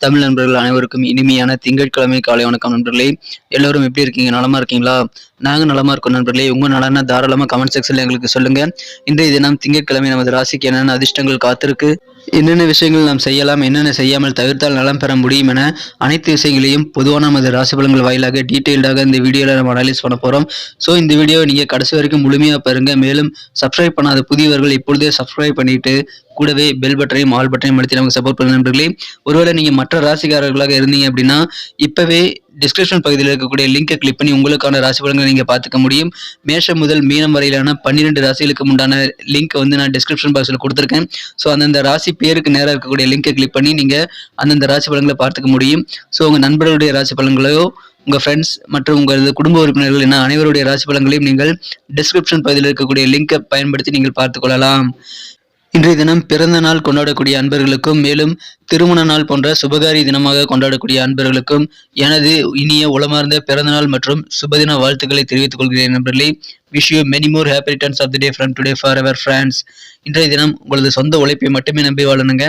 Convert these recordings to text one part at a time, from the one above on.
தமிழ் நண்பர்கள் அனைவருக்கும் இனிமையான திங்கட்கிழமை காலை வணக்கம் நண்பர்களே. எல்லோரும் எப்படி இருக்கீங்க? நலமா இருக்கீங்களா? நாங்க நலமா இருக்கோம் நண்பர்களே. உங்க நலன தாராளமா கமெண்ட் செக்ஷன்ல எங்களுக்கு சொல்லுங்க. இன்றைய தினம் திங்கட்கிழமை நமது ராசிக்கு என்னென்ன அதிர்ஷ்டங்கள் காத்திருக்கு? என்னென்ன விஷயங்கள் நாம் செய்யலாம்? என்னென்ன செய்யாமல் தவிர்த்தால் நலம் பெற முடியும் என அனைத்து விஷயங்களையும் பொதுவான நமது ராசி பலன்கள் வாயிலாக டீட்டெயில்டாக இந்த வீடியோவில் நம்ம அனலைஸ் பண்ண போகிறோம் ஸோ இந்த வீடியோவை நீங்கள் கடைசி வரைக்கும் முழுமையாக பாருங்கள் மேலும் சப்ஸ்கிரைப் பண்ணாத புதியவர்கள் இப்பொழுதே சப்ஸ்கிரைப் பண்ணிட்டு கூடவே பெல் பட்டனையும் ஆல் பட்டனையும் அழுத்தி நமக்கு சப்போர்ட் பண்ண நண்பர்களே. ஒருவேளை நீங்கள் மற்ற ராசிக்காரர்களாக இருந்தீங்க அப்படின்னா இப்போவே டிஸ்கிரிப்ஷன் பகுதியில் இருக்கக்கூடிய லிங்கை கிளிக் பண்ணி உங்களுக்கான ராசி பலன்களை நீங்கள் பார்த்துக்க முடியும். மேஷம் முதல் மீனம் வரையிலான பன்னிரெண்டு ராசிகளுக்கு உண்டான லிங்க் வந்து நான் டிஸ்கிரிப்ஷன் பாக்ஸில் கொடுத்துருக்கேன். ஸோ அந்தந்த ராசி பேருக்கு நேராக இருக்கக்கூடிய லிங்கை கிளிக் பண்ணி நீங்கள் அந்தந்த ராசி பலன்களை பார்த்துக்க முடியும். ஸோ உங்கள் நண்பர்களுடைய ராசி பலன்களையோ உங்கள் ஃப்ரெண்ட்ஸ் மற்றும் உங்களது குடும்ப உறுப்பினர்கள் என அனைவருடைய ராசி பலன்களையும் நீங்கள் டிஸ்கிரிப்ஷன் பகுதியில் இருக்கக்கூடிய லிங்கை பயன்படுத்தி நீங்கள் பார்த்துக்கொள்ளலாம் இன்றைய தினம் பிறந்த நாள் கொண்டாடக்கூடிய அன்பர்களுக்கும் மேலும் திருமண நாள் போன்ற சுபகாரி தினமாக கொண்டாடக்கூடிய அன்பர்களுக்கும் எனது இனிய உளமார்ந்த பிறந்தநாள் மற்றும் சுபதின வாழ்த்துக்களை தெரிவித்துக் கொள்கிறேன் நண்பர்களே. Wish you many more happy returns of the day from today for our friends இன்றைய தினம் உங்களது சொந்த உழைப்பை மட்டுமே நம்பி வாழணுங்க.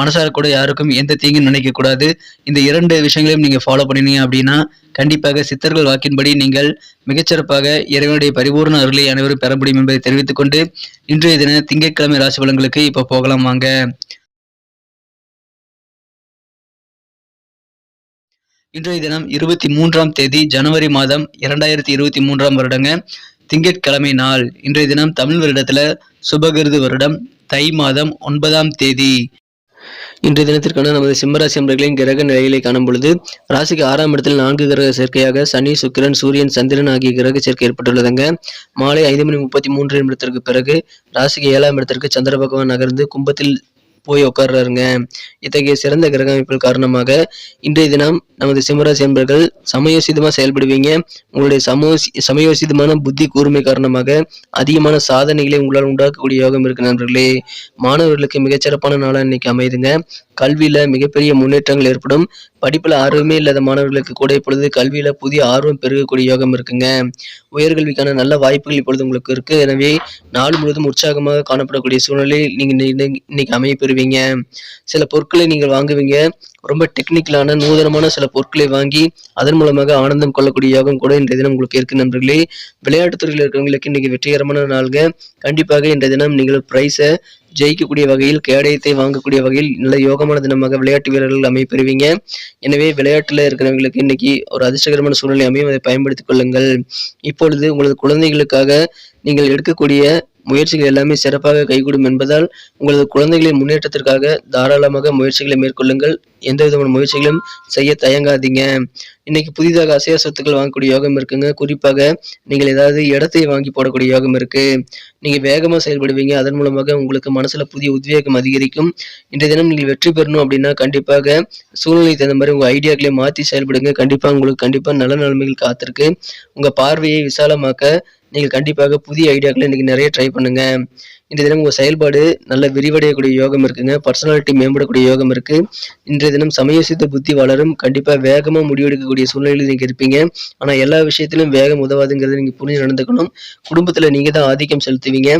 மனசார கூட யாருக்கும் எந்த தீங்கும் நினைக்கக்கூடாது. இந்த இரண்டு விஷயங்களையும் நீங்க ஃபாலோ பண்ணினீங்க அப்படின்னா கண்டிப்பாக சித்தர்கள் வாக்கின்படி நீங்கள் மிகச்சிறப்பாக இறைவனுடைய பரிபூர்ண அருளை அனைவரும் பெற முடியும் என்பதை தெரிவித்துக் கொண்டு இன்றைய தின திங்கட்கிழமை ராசி பலன்களுக்கு இப்போ போகலாம் வாங்க. இன்றைய தினம் இருபத்தி மூன்றாம் தேதி ஜனவரி மாதம் இரண்டாயிரத்தி இருபத்தி மூன்றாம் வருடங்க. திங்கட்கிழமை நாள் இன்றைய தினம் தமிழ் வருடத்துல சுபகிருது வருடம் தை மாதம் ஒன்பதாம் தேதி. இன்றைய தினத்திற்கான நமது சிம்மராசி அன்பர்களின் கிரக நிலைகளை காணும் பொழுது ராசிக்கு ஆறாம் இடத்தில் நான்கு கிரக சேர்க்கையாக சனி சுக்கிரன் சூரியன் சந்திரன் ஆகிய கிரக சேர்க்கை ஏற்பட்டுள்ளதுங்க. மாலை ஐந்து மணி முப்பத்தி மூன்று நிமிடத்திற்கு பிறகு ராசிக்கு ஏழாம் இடத்திற்கு சந்திர பகவான் நகர்ந்து கும்பத்தில் போய் உட்கார்றாருங்க. இத்தகைய சிறந்த கிரக அமைப்புகள் காரணமாக இன்றைய தினம் நமது சிம்மராசி என்பர்கள் சமயோசிதமாக செயல்படுவீங்க. உங்களுடைய சமோசி சமயோசிதமான புத்தி கூர்மை காரணமாக அதிகமான சாதனைகளை உங்களால் உண்டாக்கக்கூடிய யோகம் இருக்கு நண்பர்களே. மாணவர்களுக்கு மிகச்சிறப்பான நாளாக இன்னைக்கு அமைதுங்க கல்வியில மிகப்பெரிய முன்னேற்றங்கள் ஏற்படும். படிப்புல ஆர்வமே இல்லாத மாணவர்களுக்கு கூட இப்பொழுது கல்வியில புதிய ஆர்வம் பெருகக்கூடிய யோகம் இருக்குங்க. உயர்கல்விக்கான நல்ல வாய்ப்புகள் இப்பொழுது உங்களுக்கு இருக்கு. எனவே நாள் முழுவதும் உற்சாகமாக காணப்படக்கூடிய சூழ்நிலை நீங்க இன்னைக்கு இன்னைக்கு அமைய பெறுவீங்க. சில பொருட்களை நீங்கள் வாங்குவீங்க. ரொம்ப டெக்னிக்கலான நூதனமான சில பொருட்களை வாங்கி அதன் மூலமாக ஆனந்தம் கொள்ளக்கூடிய யோகம் கூட இன்றைய தினம் உங்களுக்கு இருக்கு நண்பர்களே. விளையாட்டுத் துறையில் இருக்கிறவங்களுக்கு இன்னைக்கு வெற்றிகரமான நாளுங்க. கண்டிப்பாக இன்றைய தினம் நீங்கள் பிரைஸை ஜெயிக்கக்கூடிய வகையில் கேடயத்தை வாங்கக்கூடிய வகையில் நல்ல யோகமான தினமாக விளையாட்டு வீரர்கள் அமைப்பெறுவீங்க எனவே விளையாட்டில் இருக்கிறவங்களுக்கு இன்னைக்கு ஒரு அதிர்ஷ்டகரமான சூழ்நிலை அமையும். அதை பயன்படுத்திக் கொள்ளுங்கள். இப்பொழுது உங்களது குழந்தைகளுக்காக நீங்கள் எடுக்கக்கூடிய முயற்சிகள் எல்லாமே சிறப்பாக கைகூடும் என்பதால் உங்களது குழந்தைகளின் முன்னேற்றத்திற்காக தாராளமாக முயற்சிகளை மேற்கொள்ளுங்கள். எந்த விதமான முயற்சிகளும் செய்ய தயங்காதீங்க. இன்னைக்கு புதிதாக அசைய சொத்துக்கள் வாங்கக்கூடிய யோகம் இருக்குங்க. குறிப்பாக நீங்கள் ஏதாவது இடத்தை வாங்கி போடக்கூடிய யோகம் இருக்கு. நீங்க வேகமா செயல்படுவீங்க. அதன் மூலமாக உங்களுக்கு மனசுல புதிய உத்வேகம் அதிகரிக்கும். இன்றைய தினம் நீங்கள் வெற்றி பெறணும் அப்படின்னா கண்டிப்பாக சூழ்நிலை தகுந்த மாதிரி உங்க ஐடியாக்களை மாற்றி செயல்படுங்க. கண்டிப்பா உங்களுக்கு கண்டிப்பா நல்ல நிலைமைகள் காத்திருக்கு. உங்க பார்வையை விசாலமாக்க நீங்கள் கண்டிப்பாக புதிய ஐடியாக்களை இன்றைக்கி நிறைய ட்ரை பண்ணுங்கள் இன்றைய தினம் உங்கள் செயல்பாடு நல்ல விரிவடையக்கூடிய யோகம் இருக்குங்க. பர்சனாலிட்டி மேம்படக்கூடிய யோகம் இருக்குது இன்றைய தினம் சமயோசித்த புத்தி வளரும் கண்டிப்பாக வேகமாக முடிவெடுக்கக்கூடிய சூழ்நிலையில் நீங்கள் இருப்பீங்க. ஆனால் எல்லா விஷயத்திலும் வேகம் உதவாதுங்கிறத நீங்கள் புரிஞ்சு நடந்துக்கணும். குடும்பத்தில் நீங்கள் தான் ஆதிக்கம் செலுத்துவீங்க.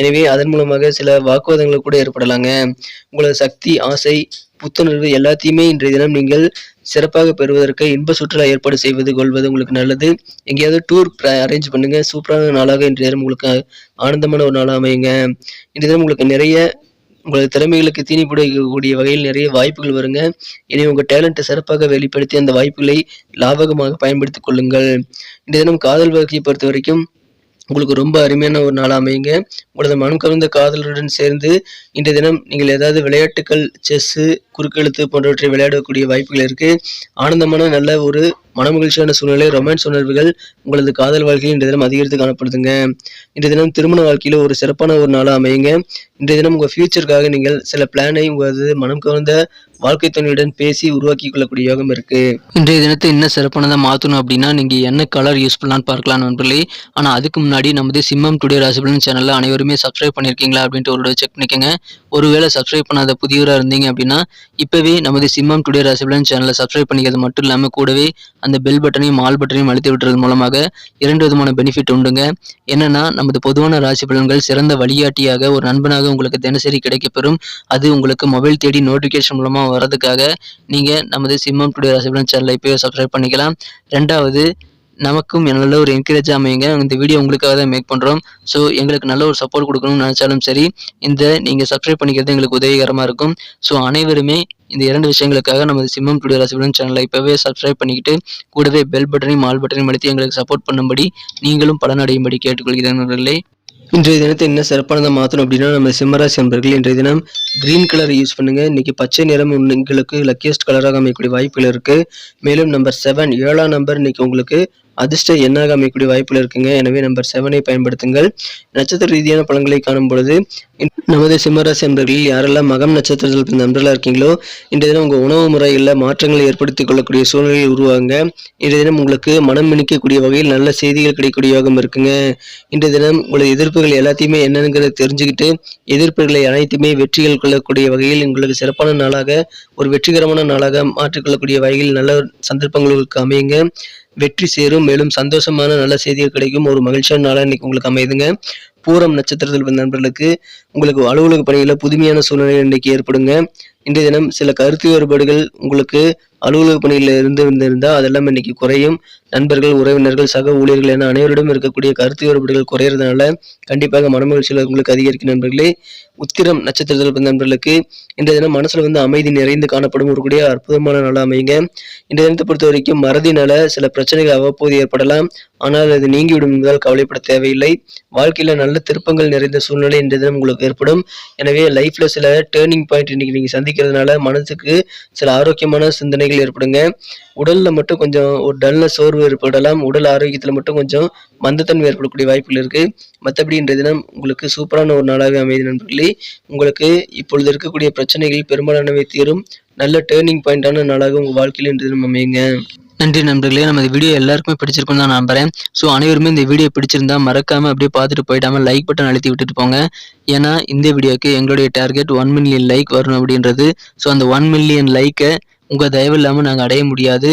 எனவே அதன் மூலமாக சில வாக்குவாதங்கள் கூட ஏற்படலாங்க. உங்களது சக்தி ஆசை புத்துணர்வு எல்லாத்தையுமே இன்றைய தினம் நீங்கள் சிறப்பாக பெறுவதற்கு இன்ப சுற்றுலா ஏற்பாடு செய்வது கொள்வது உங்களுக்கு நல்லது. எங்கேயாவது டூர் அரேஞ்ச் பண்ணுங்க. சூப்பரான நாளாக இன்றைய தினம் உங்களுக்கு ஆனந்தமான ஒரு நாளாக அமையுங்க. இன்றைய தினம் உங்களுக்கு நிறைய உங்களது திறமைகளுக்கு தீனி பிடிக்கக்கூடிய வகையில் நிறைய வாய்ப்புகள் வருங்க. இனி உங்கள் டேலண்ட்டை சிறப்பாக வெளிப்படுத்தி அந்த வாய்ப்புகளை லாபகமாக பயன்படுத்திக் கொள்ளுங்கள். இன்றைய தினம் காதல் வகையை பொறுத்த வரைக்கும் உங்களுக்கு ரொம்ப அருமையான ஒரு நாள் அமையுங்க. உங்களது மனம் கலந்த காதலருடன் சேர்ந்து இன்றைய தினம் நீங்கள் ஏதாவது விளையாட்டுக்கள் செஸ்ஸு குறுக்கெழுத்து போன்றவற்றை விளையாடக்கூடிய வாய்ப்புகள் இருக்குது ஆனந்தமான நல்ல ஒரு மனமகிழ்ச்சியான சூழ்நிலை ரொமான்ஸ் உணர்வுகள் உங்களது காதல் வாழ்க்கையில் இன்றைய தினம் அதிகரித்து காணப்படுதுங்க. இன்றைய தினம் திருமண வாழ்க்கையில் ஒரு சிறப்பான ஒரு நாளாக அமையுங்க. இன்றைய தினம் உங்கள் ஃபியூச்சருக்காக நீங்கள் சில பிளானை உங்களது மனம் கவர்ந்த வாழ்க்கை துணையுடன் பேசி உருவாக்கி கொள்ளக்கூடிய யோகம் இருக்கு. இன்றைய தினத்தை இன்னும் சிறப்பானதாக மாற்றணும் அப்படின்னா நீங்க என்ன கலர் யூஸ் பண்ணலாம்னு பார்க்கலாம் நண்பர்களே. ஆனா அதுக்கு முன்னாடி நமது சிம்மம் டுடே ராசிபலன் சேனல்ல அனைவருமே சப்ஸ்கிரைப் பண்ணிருக்கீங்களா அப்படின்ட்டு ஒரு செக் பண்ணிக்கோங்க. ஒருவேளை சப்ஸ்கிரைப் பண்ணாத புதியவராக இருந்தீங்க அப்படின்னா இப்பவே நமது சிம்மம் டுடே ராசிபலன் சேனலை சப்ஸ்கிரைப் பண்ணிக்கிறது மட்டும் இல்லாமல் கூடவே அந்த பெல் பட்டனையும் ஆல் பட்டனையும் அழுத்தி விட்டுறது மூலமாக இரண்டு விதமான பெனிஃபிட் உண்டுங்க. என்னன்னா நமது பொதுவான ராசி பலன்கள் சிறந்த வழிகாட்டியாக ஒரு நண்பனாக உங்களுக்கு தினசரி கிடைக்கப்பெறும். அது உங்களுக்கு மொபைல் தேடி நோட்டிஃபிகேஷன் மூலமாக வர்றதுக்காக நீங்கள் நமது சிம்மம் டுடே ராசி பலன் சேனலை இப்போயே சப்ஸ்கிரைப் பண்ணிக்கலாம். ரெண்டாவது நமக்கும் நல்ல ஒரு என்கரேஜ் அமையுங்க. இந்த வீடியோ உங்களுக்காக தான் மேக் பண்ணுறோம் ஸோ எங்களுக்கு நல்ல ஒரு சப்போர்ட் கொடுக்கணும்னு நினச்சாலும் சரி இந்த நீங்கள் சப்ஸ்கிரைப் பண்ணிக்கிறது எங்களுக்கு உதவிகரமாக இருக்கும். ஸோ அனைவருமே இந்த இரண்டு விஷயங்களுக்காக நமது சிம்மம் டுடியோ ராசிபலன் சேனலை இப்போவே சப்ஸ்கிரைப் பண்ணிக்கிட்டு கூடவே பெல் பட்டனையும் ஆல் பட்டனையும் அழுத்தி எங்களுக்கு சப்போர்ட் பண்ணும்படி நீங்களும் பலனடையும்படி கேட்டுக்கொள்கிறேன் நண்பர்களே. இன்றைய தினத்தை என்ன சிறப்பானதாக மாற்றணும் அப்படின்னா நம்ம சிம்மராசி நண்பர்கள் இன்றைய தினம் கிரீன் கலர் யூஸ் பண்ணுங்க. இன்னைக்கு பச்சை நிறம் உங்களுக்கு லக்கியஸ்ட் கலராக அமையக்கூடிய வாய்ப்புகள் இருக்கு. மேலும் நம்பர் செவன் ஏழாம் நம்பர் இன்னைக்கு உங்களுக்கு அதிர்ஷ்ட எண்ணாக அமையக்கூடிய வாய்ப்புகள் இருக்குங்க. எனவே நம்பர் செவனை பயன்படுத்துங்கள். நட்சத்திர ரீதியான பழங்களை காணும் பொழுது நமது சிம்மராசி நண்பர்களில் யாரெல்லாம் மகம் நட்சத்திரத்தில் பிறந்த நண்பர்களாக இருக்கீங்களோ இன்றைய தினம் உங்கள் உணவு முறையில் மாற்றங்களை ஏற்படுத்திக் கொள்ளக்கூடிய சூழ்நிலை உருவாங்க. இன்றைய தினம் உங்களுக்கு மனம் மினிக்கக்கூடிய வகையில் நல்ல செய்திகள் கிடைக்கக்கூடிய யோகம் இருக்குங்க. இன்றைய தினம் உங்களது எதிர்ப்புகள் எல்லாத்தையுமே என்னங்கிறத தெரிஞ்சுக்கிட்டு எதிர்ப்புகளை அனைத்துமே வெற்றிகள் கொள்ளக்கூடிய வகையில் உங்களுக்கு சிறப்பான நாளாக ஒரு வெற்றிகரமான நாளாக மாற்றிக்கொள்ளக்கூடிய வகையில் நல்ல சந்தர்ப்பங்களுக்கு அமையுங்க. வெற்றி சேரும். மேலும் சந்தோஷமான நல்ல செய்திகள் கிடைக்கும். ஒரு மகிழ்ச்சியான நாளாக இன்னைக்கு உங்களுக்கு அமையுதுங்க. பூரம் நட்சத்திரத்தில் நண்பர்களுக்கு உங்களுக்கு அலுவலக பணிகளில் புதுமையான சூழ்நிலை இன்னைக்கு ஏற்படுங்க. இன்றைய தினம் சில கருத்து வேறுபாடுகள் உங்களுக்கு அலுவலக பணியில் இருந்து இருந்திருந்தால் அதெல்லாம் இன்னைக்கு குறையும். நண்பர்கள் உறவினர்கள் சக ஊழியர்கள் என அனைவரிடம் இருக்கக்கூடிய கருத்து வேறுபாடுகள் குறையிறதுனால கண்டிப்பாக மனமகிழ்ச்சியில் உங்களுக்கு அதிகரிக்கும் நண்பர்களே. உத்திரம் நட்சத்திரத்தில் பிறந்த நண்பர்களுக்கு இன்றைய தினம் மனசில் வந்து அமைதி நிறைந்து காணப்படும் ஒரு கூடிய அற்புதமான நாளாக அமைங்க இந்த தினத்தை பொறுத்த வரைக்கும் மறதினால சில பிரச்சனைகள் அவ்வப்போது ஏற்படலாம். ஆனால் அது நீங்கிவிடும் என்பதால் கவலைப்பட தேவையில்லை. வாழ்க்கையில் நல்ல திருப்பங்கள் நிறைந்த சூழ்நிலை இன்றைய தினம் உங்களுக்கு ஏற்படும். எனவே லைஃப்ல சில டேர்னிங் பாயிண்ட் இன்னைக்கு நீங்க சந்திக்கிறதுனால மனசுக்கு சில ஆரோக்கியமான சிந்தனைகள் ஏற்படுங்க. உடல்ல மட்டும் கொஞ்சம் ஒரு டல்ல சோர்வு ஏற்படலாம். உடல் ஆரோக்கியத்தில் மட்டும் கொஞ்சம் மந்தத்தன்மை ஏற்படக்கூடிய வாய்ப்புகள் இருக்கு. மற்றபடி இன்றைய தினம் உங்களுக்கு சூப்பரான ஒரு நாளாகவே அமைதி நண்பர்களே. உங்களுக்கு இப்பொழுது இருக்கக்கூடிய பிரச்சனைகள் பெரும்பாலானவை தீரும். நல்ல டேர்னிங் பாயிண்டான நாளாக உங்கள் வாழ்க்கையில் இன்றைய தினம் அமையுங்க. நன்றி நண்பர்களே. நம்ம இந்த வீடியோ எல்லாருக்குமே பிடிச்சிருக்கும் தான் நம்புறேன். ஸோ அனைவருமே இந்த வீடியோ பிடிச்சிருந்தா மறக்காம அப்படியே பார்த்துட்டு போயிடாம லைக் பட்டன் அழுத்தி விட்டுட்டு போங்க. ஏன்னா இந்த வீடியோக்கு எங்களுடைய டார்கெட் ஒன் மில்லியன் லைக் வரணும் அப்படின்றது. ஸோ அந்த ஒன் மில்லியன் லைக்கை உங்கள் தயவு இல்லாமல் நாங்கள் அடைய முடியாது.